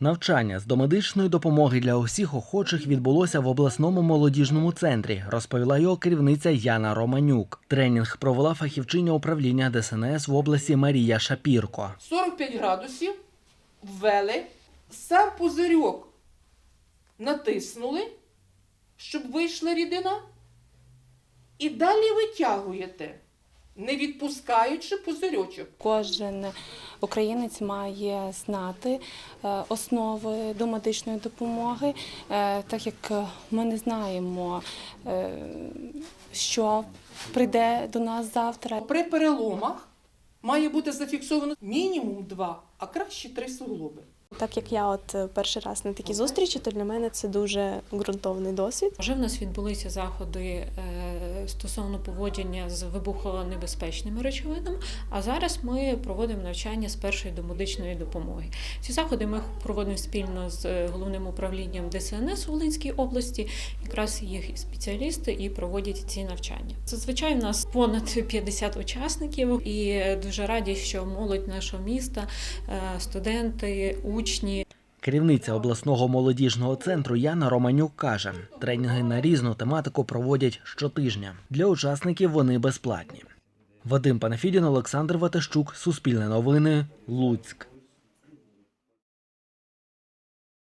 Навчання з домедичної допомоги для усіх охочих відбулося в обласному молодіжному центрі, розповіла його керівниця Яна Романюк. Тренінг провела фахівчиня управління ДСНС в області Марія Шапірко. 45 градусів ввели, сам пузирьок натиснули, щоб вийшла рідина, і далі витягуєте, не відпускаючи пузирьочок. Кожен українець має знати е, основи домедичної допомоги, е, так як ми не знаємо, е, що прийде до нас завтра. При переломах має бути зафіксовано мінімум два, а краще три суглоби. Так як я от е, перший раз на такій зустрічі, то для мене це дуже ґрунтовний досвід. Вже в нас відбулися заходи е, стосовно поводження з вибухонебезпечними речовинами. А зараз ми проводимо навчання з першої домедичної допомоги. Ці заходи ми проводимо спільно з е, головним управлінням ДСНС у Волинській області. Якраз їх спеціалісти і проводять ці навчання. Зазвичай в нас понад 50 учасників, і дуже раді, що молодь нашого міста, студенти, учні. Керівниця обласного молодіжного центру Яна Романюк каже, тренінги на різну тематику проводять щотижня. Для учасників вони безплатні. Вадим Панафідін, Олександр Ватащук, Суспільне новини, Луцьк.